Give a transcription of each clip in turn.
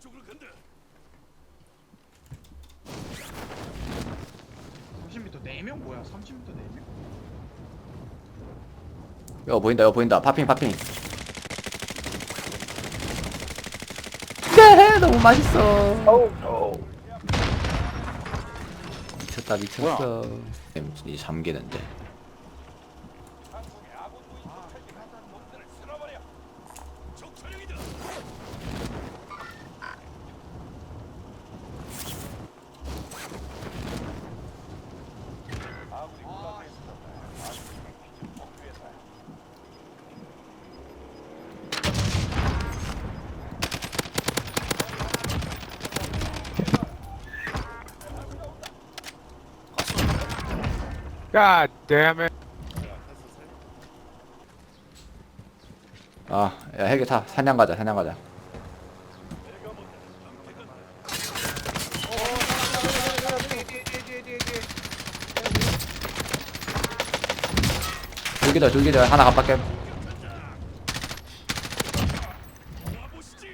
이쪽으로 간다. 30m 4명 뭐야? 30m 4명? 여기 보인다 여기 보인다 파핑 파핑 네 너무 맛있어 미쳤다 미쳤어 음, 이 잠기는데 적 차량이다. God damn it. 아 야 헬기 타. 사냥 가자 사냥 가자. 줄기다 줄기다 하나 갑박게. 와보시지.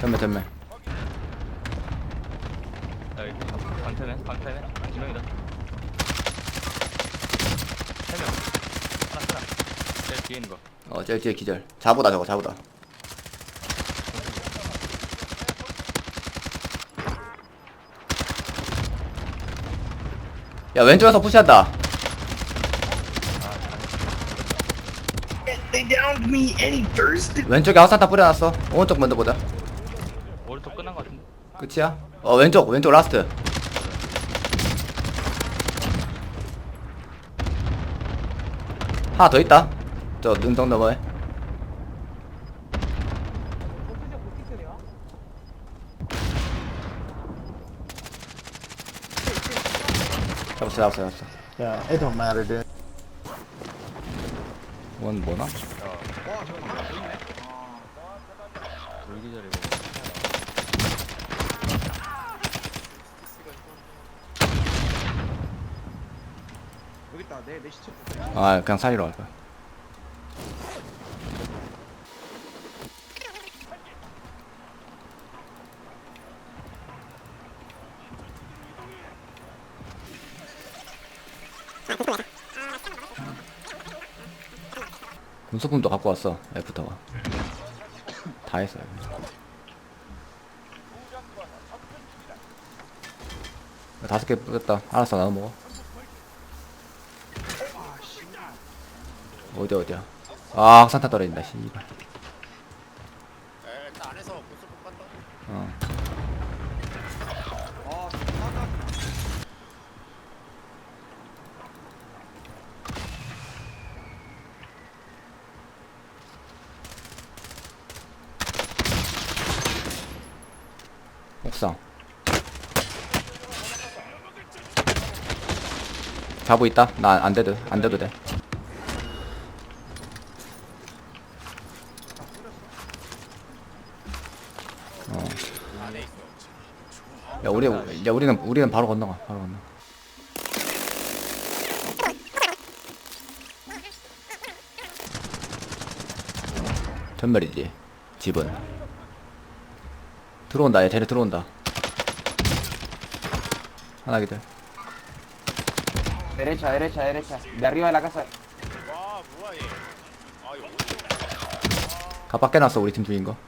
전매 전매 여기 강태네 강태네 두 명이다. 세 명. 하나 하나 제일 뒤에 있는 거. 어 저기 뒤에 기절. 자보다 저거 자보다. 야 왼쪽에서 푸시한다. 왼쪽에 하산타 뿌려놨어. 오른쪽 먼저 보자. 오른쪽 끝난 거 같은데. 끝이야? 어 왼쪽 왼쪽 라스트 하나 더 있다. 저 눈덩 너머에. 잡았어 잡았어 잡았어. Yeah, it don't matter, dude. 원 뭐나? 와 저거 하나 더 있네. 물기절이고 여기 있다 아 그냥 살리러 갈 거야 군소품도 갖고 왔어 애프터가. 다 했어요. 다섯 개 뿌렸다. 알았어 나도 먹어 어디 어디야? 아 산타 떨어진다 씨발. 일단 안에서 보스 못 간다. 어. 아 옥상. 자부 있다. 나 안 돼도 안 돼도 돼 어. 야 우리 야 우리는 우리는 바로 건너가 바로 건너 전멸이지 집은 들어온다 얘 쟤네 들어온다 하나 기들 Derecha, derecha, derecha. De arriba de la casa. 와 뭐야 얘. 아 이거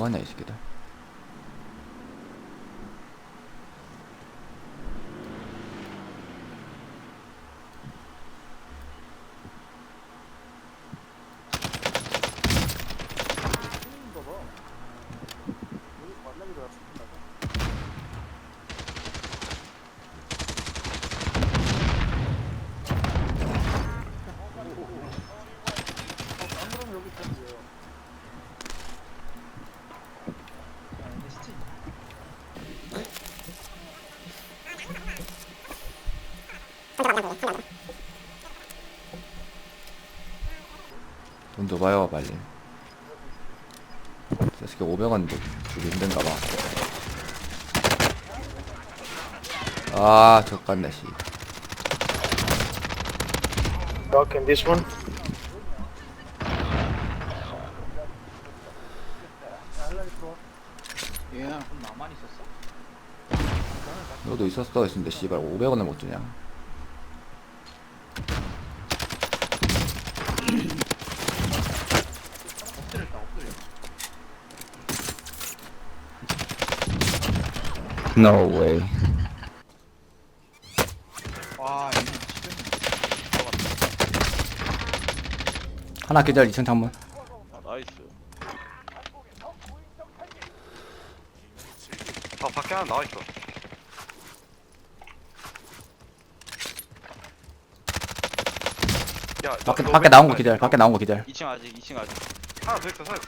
뭐하냐 이 새끼들 돈더 봐요 빨리. 저 새끼 500원 주기 힘든가 봐 아 적간다 씨. Rock in this one. 얘는 그럼 나만 있었어? 너도 있었어 했는데 씨발. 500원을 못 주냐 엎드렸다 엎드려 No way. 와 하나 기절 2층 창문 아 나이스 아 밖에 하나 나와 있어. 야, 너- 밖에 너 밖에 왜 나온 거 기절? 밖에 나온 거 기절 2층 아직 2층 아직 하나 더 있어, 서요.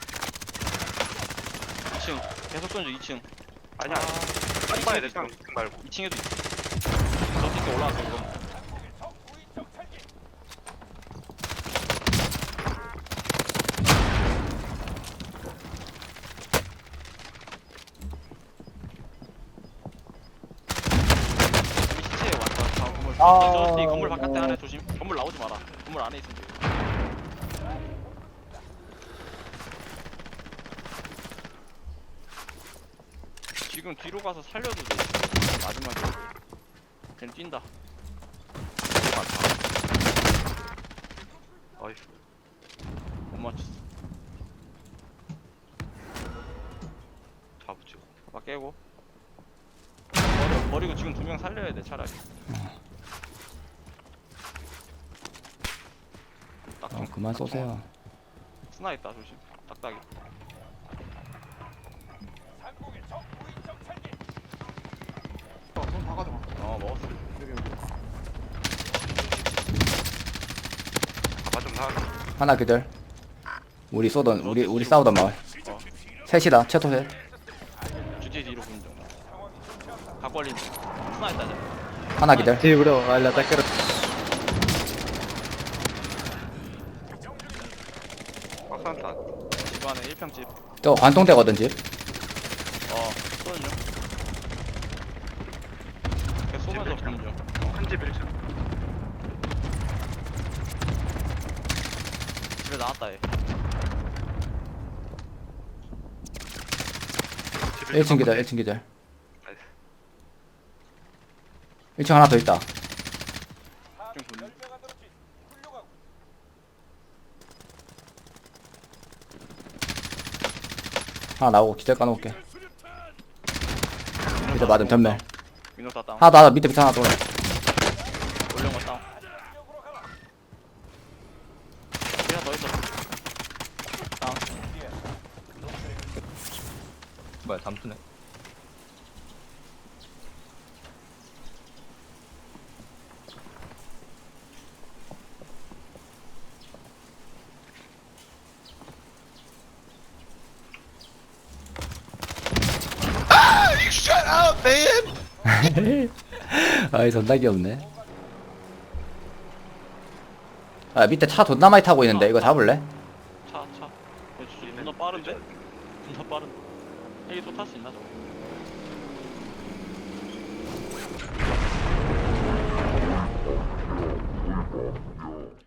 2층 계속 던져 2층 아니야. 빨리 봐야 돼, 형. 이층 말고. 2층에도 있어 저 새끼 올라왔어 이거. 시체에 왔다. 다 건물 저, 이 건물 바깥에 안에 조심. 건물 나오지 마라. 건물 안에 있으면 돼 지금 뒤로 가서 살려도 돼. 마지막에. 쟤는 뛴다. 어이씨. 못 맞췄어. 잡으죠. 막 깨고. 버려, 버리고 지금 두 명 살려야 돼 차라리. 딱 어, 그만 쏘세요. 스나 있다 조심. 딱딱이 어, 돈다 가져가 어 먹었어. 여기 여기 가봐 좀 나. 하나 기절. 우리 쏘던 우리 우리 싸우던 마을. 셋이다 최소 셋 주제 뒤로 보는 중 각벌린 스나 있다 쟤 하나 기절. Sí, bro, al ataque. 박산탄. 집 안에 1평 집. 저 관통대거든 집. 어 쏘는 한집 1층. 집에 나왔다 얘. 집 1층 기절 1층 기절. 나이스. 1층 하나 더 있다. 좀. 하나 나오고 기절 까놓을게. 밑에 맞음 전멸 민호타 다운. 하나 더 하나 밑에 밑에 하나 더. 올라. 올려온 거 다운. 하나 더 있어. 다운. 뭐야, 잠수네. 아이 전닥이 없네 아 밑에 차 존나 많이 타고 있는데 이거 잡을래? 차 차. 존나 빠른데? 존나 빠른. 헬기 또 탈 수 있나, 저거?